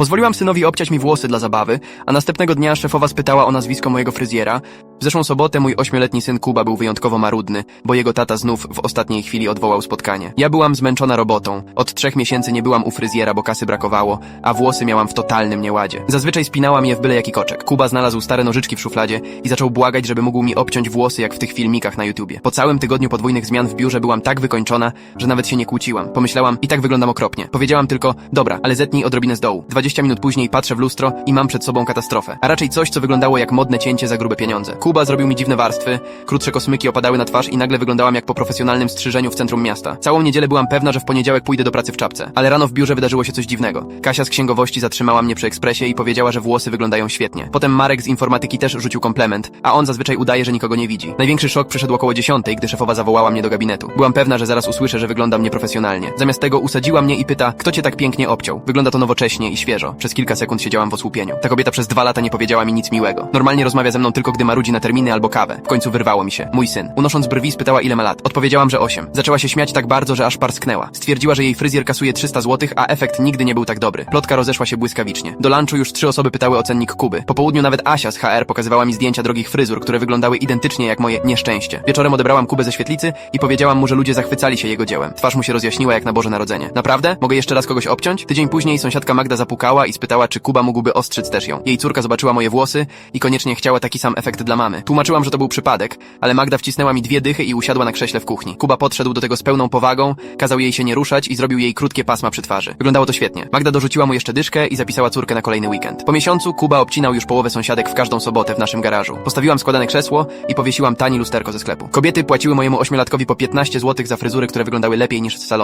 Pozwoliłam synowi obciać mi włosy dla zabawy, a następnego dnia szefowa spytała o nazwisko mojego fryzjera. W zeszłą sobotę mój ośmioletni syn Kuba był wyjątkowo marudny, bo jego tata znów w ostatniej chwili odwołał spotkanie. Ja byłam zmęczona robotą. Od trzech miesięcy nie byłam u fryzjera, bo kasy brakowało, a włosy miałam w totalnym nieładzie. Zazwyczaj spinałam je w byle jaki koczek. Kuba znalazł stare nożyczki w szufladzie i zaczął błagać, żeby mógł mi obciąć włosy jak w tych filmikach na YouTubie. Po całym tygodniu podwójnych zmian w biurze byłam tak wykończona, że nawet się nie kłóciłam. Pomyślałam, i tak wyglądam okropnie. Powiedziałam tylko, dobra, ale zetnij odrobinę z dołu. 20 minut później patrzę w lustro i mam przed sobą katastrofę. A raczej coś, co wyglądało jak modne cięcie za grube pieniądze. Kuba zrobił mi dziwne warstwy, krótsze kosmyki opadały na twarz i nagle wyglądałam jak po profesjonalnym strzyżeniu w centrum miasta. Całą niedzielę byłam pewna, że w poniedziałek pójdę do pracy w czapce. Ale rano w biurze wydarzyło się coś dziwnego. Kasia z księgowości zatrzymała mnie przy ekspresie i powiedziała, że włosy wyglądają świetnie. Potem Marek z informatyki też rzucił komplement, a on zazwyczaj udaje, że nikogo nie widzi. Największy szok przyszedł około dziesiątej, gdy szefowa zawołała mnie do gabinetu. Byłam pewna, że zaraz usłyszę, że wyglądam nieprofesjonalnie. Zamiast tego usadziła mnie i pyta, kto cię tak pięknie obciął. Wygląda to nowocześnie i świeżo. Przez kilka sekund siedziałam w osłupieniu. Ta kobieta przez dwa lata nie powiedziała mi nic miłego. Normalnie rozmawia ze mną tylko gdy marudzi na terminy albo kawę. W końcu wyrwało mi się. Mój syn. Unosząc brwi spytała ile ma lat. Odpowiedziałam, że 8. Zaczęła się śmiać tak bardzo, że aż parsknęła. Stwierdziła, że jej fryzjer kasuje 300 zł, a efekt nigdy nie był tak dobry. Plotka rozeszła się błyskawicznie. Do lunchu już trzy osoby pytały o cennik Kuby. Po południu nawet Asia z HR pokazywała mi zdjęcia drogich fryzur, które wyglądały identycznie jak moje nieszczęście. Wieczorem odebrałam Kubę ze świetlicy i powiedziałam mu, że ludzie zachwycali się jego dziełem. Twarz mu się rozjaśniła jak na Boże Narodzenie. Naprawdę? Mogę jeszcze raz kogoś obciąć? Tydzień później sąsiadka Magda zapukała i spytała, czy Kuba mógłby ostrzyc też ją. Jej córka zobaczyła moje włosy i koniecznie chciała taki sam efekt dla mamy. Tłumaczyłam, że to był przypadek, ale Magda wcisnęła mi dwie dychy i usiadła na krześle w kuchni. Kuba podszedł do tego z pełną powagą, kazał jej się nie ruszać i zrobił jej krótkie pasma przy twarzy. Wyglądało to świetnie. Magda dorzuciła mu jeszcze dyszkę i zapisała córkę na kolejny weekend. Po miesiącu Kuba obcinał już połowę sąsiadek w każdą sobotę w naszym garażu. Postawiłam składane krzesło i powiesiłam tani lusterko ze sklepu. Kobiety płaciły mojemu ośmiolatkowi po 15 zł za fryzury, które wyglądały lepiej niż z salonu.